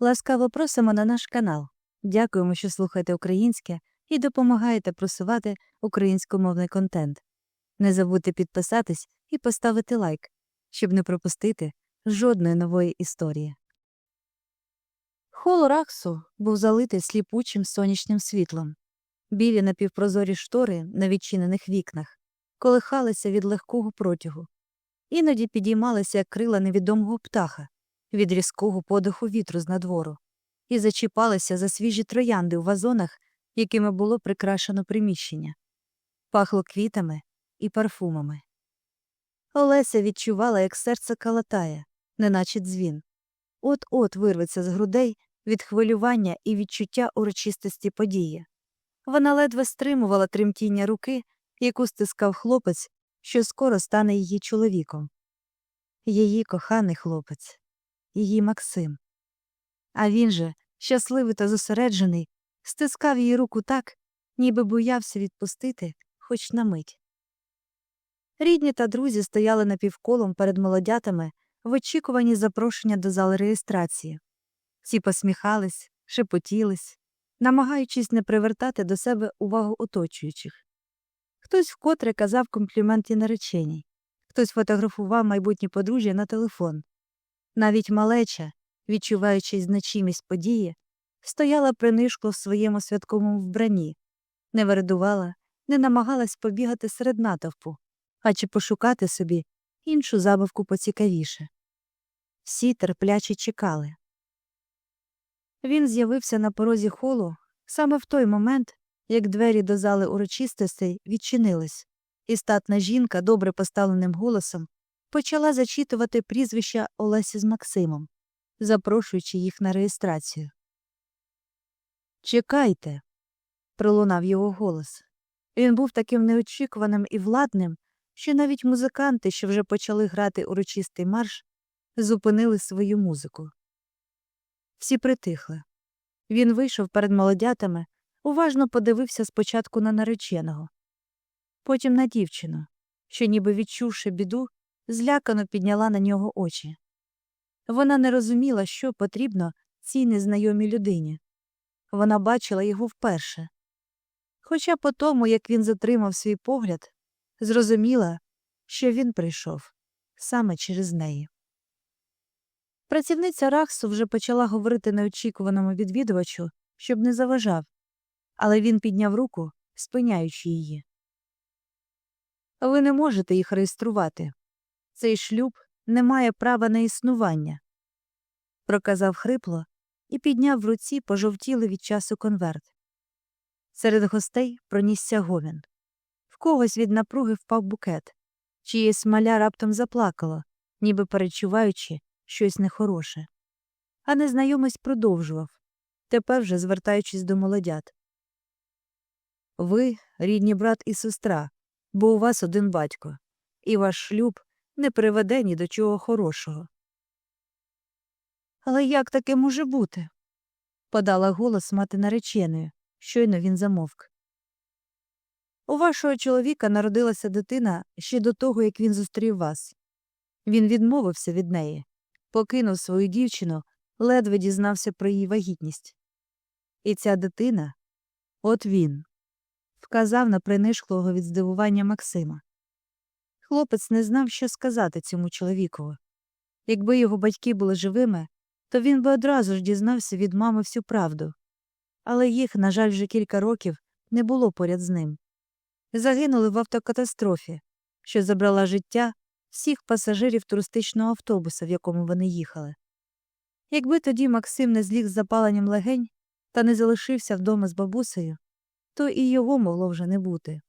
Ласкаво просимо на наш канал. Дякуємо, що слухаєте українське і допомагаєте просувати українськомовний контент. Не забудьте підписатись і поставити лайк, щоб не пропустити жодної нової історії. Хол Раксу був залитий сліпучим сонячним світлом. Білі напівпрозорі штори на відчинених вікнах колихалися від легкого протягу, іноді підіймалися як крила невідомого птаха від різкого подиху вітру з надвору і зачіпалися за свіжі троянди у вазонах, якими було прикрашено приміщення. Пахло квітами і парфумами. Олеся відчувала, як серце калатає, неначе дзвін. От-от вирветься з грудей від хвилювання і відчуття урочистості події. Вона ледве стримувала тремтіння руки, яку стискав хлопець, що скоро стане її чоловіком. Її коханий хлопець, її Максим. А він же, щасливий та зосереджений, стискав її руку так, ніби боявся відпустити хоч на мить. Рідні та друзі стояли напівколом перед молодятами в очікуванні запрошення до зали реєстрації. Всі посміхались, шепотілись, намагаючись не привертати до себе увагу оточуючих. Хтось вкотре казав компліменти нареченій, хтось фотографував майбутнє подружжя на телефон. Навіть малеча, відчуваючи значимість події, стояла принишкло в своєму святковому вбранні, не вередувала, не намагалась побігати серед натовпу, а чи пошукати собі іншу забавку поцікавіше. Всі терпляче чекали. Він з'явився на порозі холу саме в той момент, як двері до зали урочистостей відчинились, і статна жінка добре поставленим голосом почала зачитувати прізвища Олесі з Максимом, запрошуючи їх на реєстрацію. Чекайте. пролунав його голос. Він був таким неочікуваним і владним, що навіть музиканти, що вже почали грати урочистий марш, зупинили свою музику. Всі притихли. Він вийшов перед молодятами, уважно подивився спочатку на нареченого, потім на дівчину, що, ніби відчувши біду, злякано підняла на нього очі. Вона не розуміла, що потрібно цій незнайомій людині. Вона бачила його вперше. Хоча по тому, як він затримав свій погляд, зрозуміла, що він прийшов саме через неї. Працівниця Рахсу вже почала говорити неочікуваному відвідувачу, щоб не заважав, але він підняв руку, спиняючи її. Ви не можете їх реєструвати. Цей шлюб не має права на існування, проказав хрипло і підняв в руці пожовтілий від часу конверт. Серед гостей пронісся говін. В когось від напруги впав букет, чиєсь маля раптом заплакало, ніби перечуваючи щось нехороше. А незнайомець продовжував, тепер вже звертаючись до молодят. Ви рідні брат і сестра, бо у вас один батько, і ваш шлюб не приведе ні до чого хорошого. Але як таке може бути? подала голос мати нареченою. Щойно він замовк. У вашого чоловіка народилася дитина ще до того, як він зустрів вас. Він відмовився від неї, покинув свою дівчину, ледве дізнався про її вагітність. І ця дитина от він, вказав на принишклого від здивування Максима. Хлопець не знав, що сказати цьому чоловікові. Якби його батьки були живими, то він би одразу ж дізнався від мами всю правду. Але їх, на жаль, вже кілька років не було поряд з ним. Загинули в автокатастрофі, що забрала життя всіх пасажирів туристичного автобуса, в якому вони їхали. Якби тоді Максим не зліг з запаленням легень та не залишився вдома з бабусею, то і його могло вже не бути.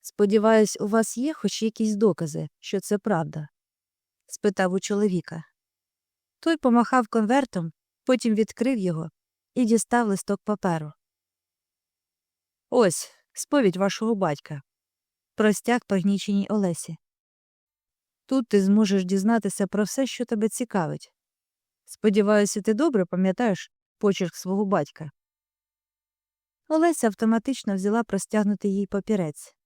Сподіваюсь, у вас є хоч якісь докази, що це правда? спитав у чоловіка. Той помахав конвертом, потім відкрив його і дістав листок паперу. Ось сповідь вашого батька. Простяг пригніченій Олесі. Тут ти зможеш дізнатися про все, що тебе цікавить. Сподіваюся, ти добре пам'ятаєш почерк свого батька. Олеся автоматично взяла простягнутий їй папірець.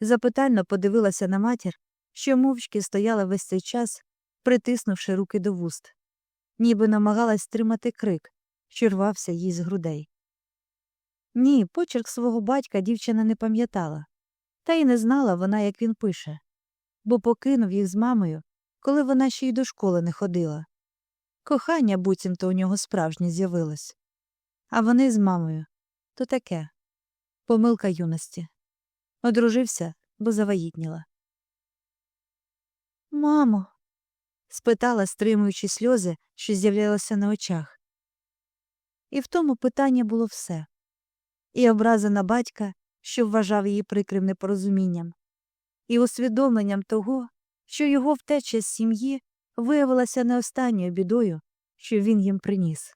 Запитально подивилася на матір, що мовчки стояла весь цей час, притиснувши руки до вуст. ніби намагалась стримати крик, що рвався їй з грудей. Ні, почерк свого батька дівчина не пам'ятала, та й не знала вона, як він пише, бо покинув їх з мамою, коли вона ще й до школи не ходила. Кохання буцімто у нього справжнє з'явилось. А вони з мамою то таке помилка юності. Одружився, бо завагітніла. Мамо. спитала, стримуючи сльози, що з'являлися на очах. І в тому питання було все і образа на батька, що вважав її прикрим непорозумінням, і усвідомленням того, що його втеча з сім'ї виявилася не останньою бідою, що він їм приніс.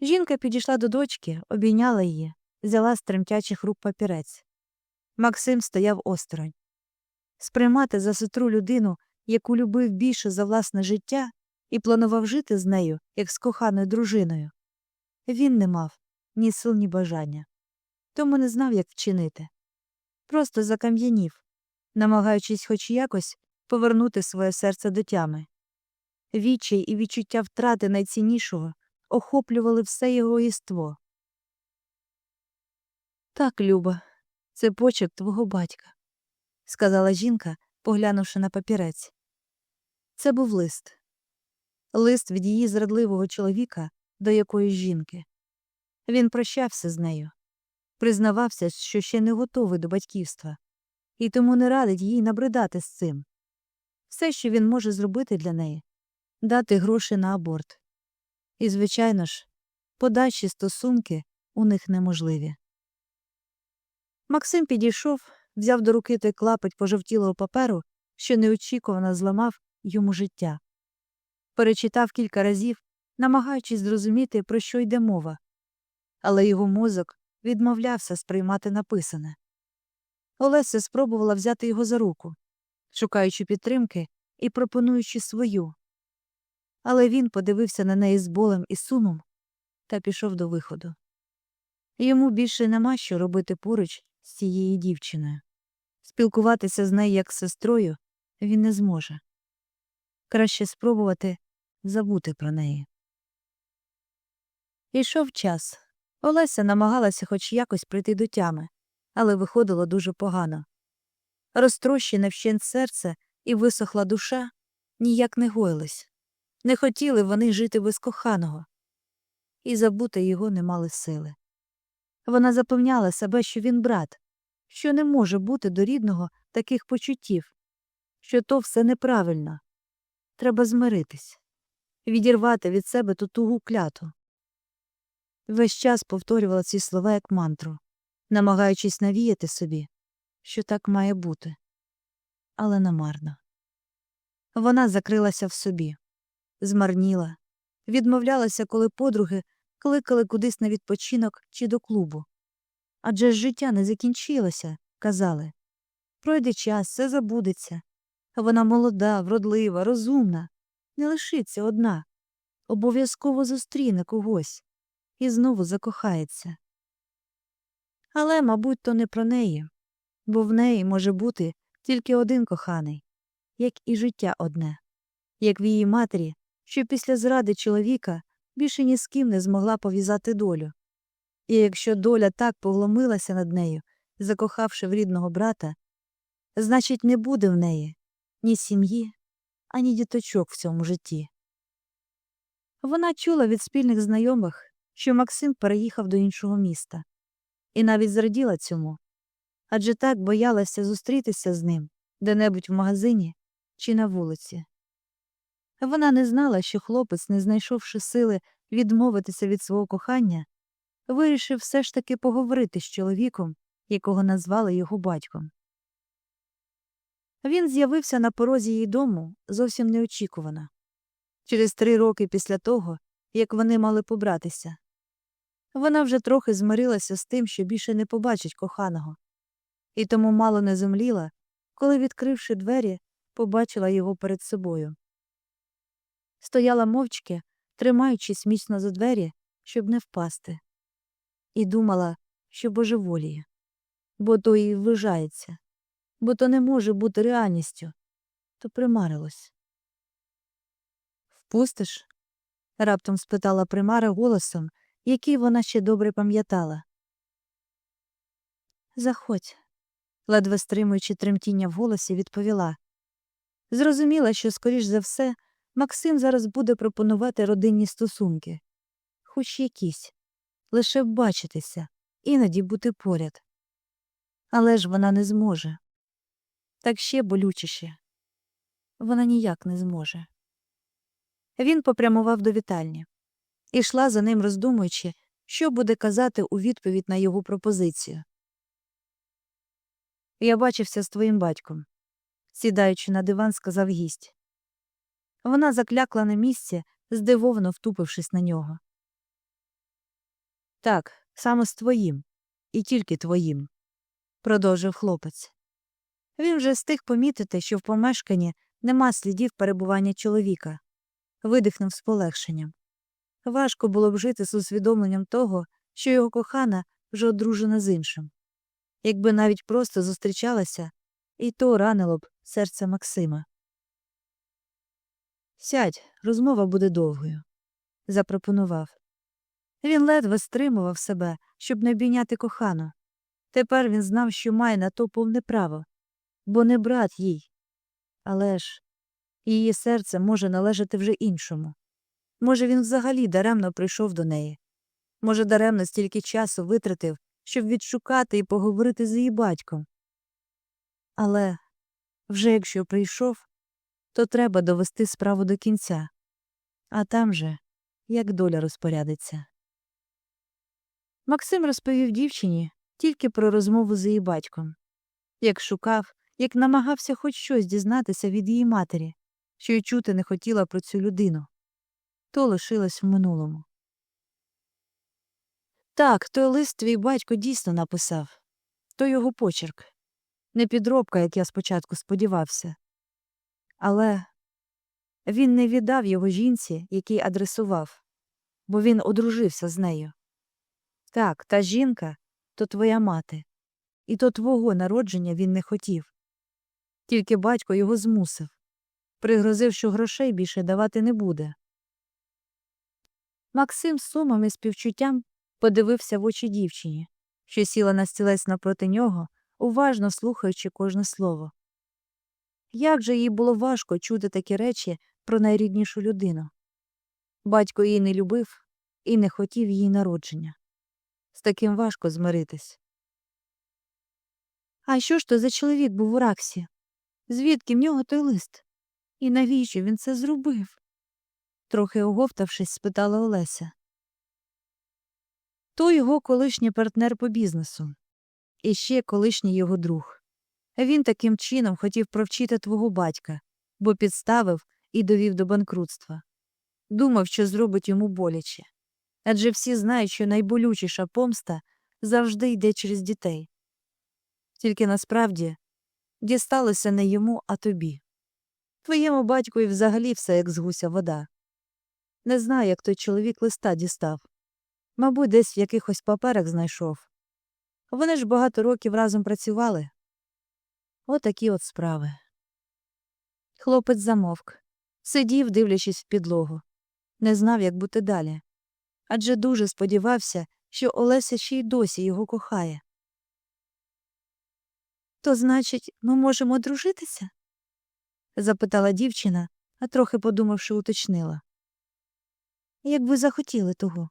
Жінка підійшла до дочки, обійняла її, взяла з тремтячих рук папірець. Максим стояв осторонь. Сприймати за сестру людину, яку любив більше за власне життя, і планував жити з нею, як з коханою дружиною. Він не мав ні сил, ні бажання, тому не знав, як вчинити. Просто закам'янів, намагаючись хоч якось повернути своє серце до тями. Відчай і відчуття втрати найціннішого охоплювали все його єство. Так, Люба, це почерк твого батька, сказала жінка, поглянувши на папірець. Це був лист. Лист від її зрадливого чоловіка до якоїсь жінки. Він прощався з нею, признавався, що ще не готовий до батьківства, і тому не радить їй набридати з цим. Все, що він може зробити для неї дати гроші на аборт. І, звичайно ж, подальші стосунки у них неможливі. Максим підійшов, взяв до руки той клапоть пожовтілого паперу, що неочікувано зламав йому життя. Перечитав кілька разів, намагаючись зрозуміти, про що йде мова, але його мозок відмовлявся сприймати написане. Олеся спробувала взяти його за руку, шукаючи підтримки і пропонуючи свою. Але він подивився на неї з болем і сумом та пішов до виходу. Йому більше нема що робити поруч з цією дівчиною. Спілкуватися з нею як з сестрою він не зможе. Краще спробувати забути про неї. Ішов час. Олеся намагалася хоч якось прийти до тями, але виходило дуже погано. Розтрощене вщент серце і висохла душа ніяк не гоїлись. Не хотіли вони жити без коханого, і забути його не мали сили. Вона запевняла себе, що він брат, що не може бути до рідного таких почуттів, що то все неправильно. Треба змиритись, відірвати від себе ту тугу кляту. Весь час повторювала ці слова як мантру, намагаючись навіяти собі, що так має бути. Але намарно. Вона закрилася в собі, змарніла, відмовлялася, коли подруги кликали кудись на відпочинок чи до клубу. Адже ж життя не закінчилося, казали. Пройде час, все забудеться. Вона молода, вродлива, розумна, не лишиться одна, обов'язково зустріне когось і знову закохається. Але, мабуть, то не про неї, бо в неї може бути тільки один коханий, як і життя одне, як в її матері, що після зради чоловіка більше ні з ким не змогла пов'язати долю. І якщо доля так погломилася над нею, закохавши в рідного брата, значить, не буде в неї ні сім'ї, ані діточок в цьому житті. Вона чула від спільних знайомих, що Максим переїхав до іншого міста, і навіть зраділа цьому адже так боялася зустрітися з ним де-небудь в магазині чи на вулиці. Вона не знала, що хлопець, не знайшовши сили відмовитися від свого кохання, вирішив все ж таки поговорити з чоловіком, якого назвали його батьком. Він з'явився на порозі її дому зовсім неочікувано, через три роки після того, як вони мали побратися. Вона вже трохи змирилася з тим, що більше не побачить коханого, і тому мало не зумліла, коли, відкривши двері, побачила його перед собою. Стояла мовчки, тримаючись міцно за двері, щоб не впасти, і думала, що божеволіє, бо то і ввижається, бо то не може бути реальністю, то примарилось. Впустиш? раптом спитала примара голосом, який вона ще добре пам'ятала. Заходь, ледве стримуючи тремтіння в голосі, відповіла. Зрозуміла, що, скоріш за все, Максим зараз буде пропонувати родинні стосунки, хоч якісь, лише бачитися, іноді бути поряд. Але ж вона не зможе. Так ще болючіше. Вона ніяк не зможе. Він попрямував до вітальні. Ішла за ним, роздумуючи, що буде казати у відповідь на його пропозицію. Я бачився з твоїм батьком, сідаючи на диван, сказав гість. Вона заклякла на місці, здивовано втупившись на нього. Так, саме з твоїм, і тільки твоїм, продовжив хлопець. Він вже встиг помітити, що в помешканні нема слідів перебування чоловіка, видихнув з полегшенням. Важко було б жити з усвідомленням того, що його кохана вже одружена з іншим. Якби навіть просто зустрічалася, і то ранило б серце Максима. Сядь, розмова буде довгою, запропонував. Він ледве стримував себе, щоб не обійняти кохану. Тепер він знав, що має на то повне право, бо не брат їй. Але ж її серце може належати вже іншому. Може, він взагалі даремно прийшов до неї. Може, даремно стільки часу витратив, щоб відшукати і поговорити з її батьком. Але вже якщо прийшов, то треба довести справу до кінця, а там же як доля розпорядиться. Максим розповів дівчині тільки про розмову з її батьком, як шукав, як намагався хоч щось дізнатися від її матері, що й чути не хотіла про цю людину, то лишилось в минулому. Так, той лист твій батько дійсно написав то його почерк, не підробка, як я спочатку сподівався. Але він не віддав його жінці, який адресував, бо він одружився з нею. Так, та жінка то твоя мати, і то твого народження він не хотів. Тільки батько його змусив, пригрозив, що грошей більше давати не буде. Максим сумом і співчуттям подивився в очі дівчині, що сіла на стілець напроти нього, уважно слухаючи кожне слово. Як же їй було важко чути такі речі про найріднішу людину. Батько її не любив і не хотів її народження. З таким важко змиритись. А що ж то за чоловік був у Раксі? Звідки в нього той лист? І навіщо він це зробив? трохи оговтавшись, спитала Олеся. То його колишній партнер по бізнесу, і ще колишній його друг. Він таким чином хотів провчити твого батька, бо підставив і довів до банкрутства. Думав, що зробить йому боляче. Адже всі знають, що найболючіша помста завжди йде через дітей. Тільки насправді дісталося не йому, а тобі. Твоєму батькові взагалі все як з гуся вода. Не знаю, як той чоловік листа дістав. Мабуть, десь в якихось паперах знайшов. Вони ж багато років разом працювали. Отакі от справи. Хлопець замовк, сидів, дивлячись в підлогу, не знав, як бути далі. Адже дуже сподівався, що Олеся ще й досі його кохає. То, значить, ми можемо одружитися? запитала дівчина, а трохи подумавши, уточнила. Як ви захотіли того.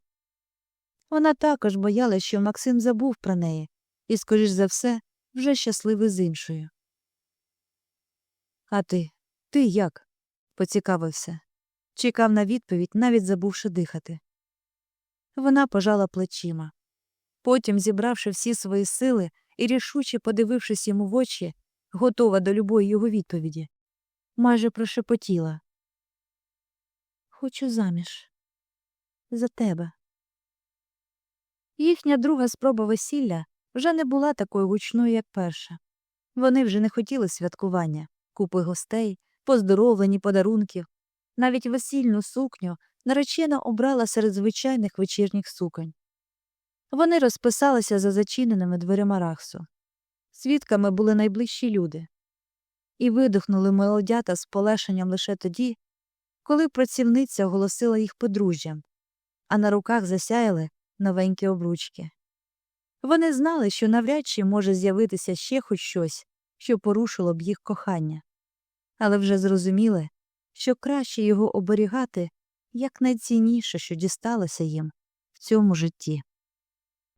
Вона також боялась, що Максим забув про неї і, скоріш за все, вже щасливий з іншою. А ти? Ти як? поцікавився. Чекав на відповідь, навіть забувши дихати. Вона пожала плечима. Потім, зібравши всі свої сили і рішуче подивившись йому в очі, готова до любої його відповіді, майже прошепотіла. Хочу заміж. За тебе. Їхня друга спроба весілля вже не була такою гучною, як перша. Вони вже не хотіли святкування, купи гостей, поздоровлені подарунків. Навіть весільну сукню наречена обрала серед звичайних вечірніх суконь. Вони розписалися за зачиненими дверима рахсу. Свідками були найближчі люди. І видихнули молодята з полешенням лише тоді, коли працівниця оголосила їх подружжям, а на руках засяяли новенькі обручки. Вони знали, що навряд чи може з'явитися ще хоч щось, що порушило б їх кохання, але вже зрозуміли, що краще його оберігати як найцінніше, що дісталося їм в цьому житті.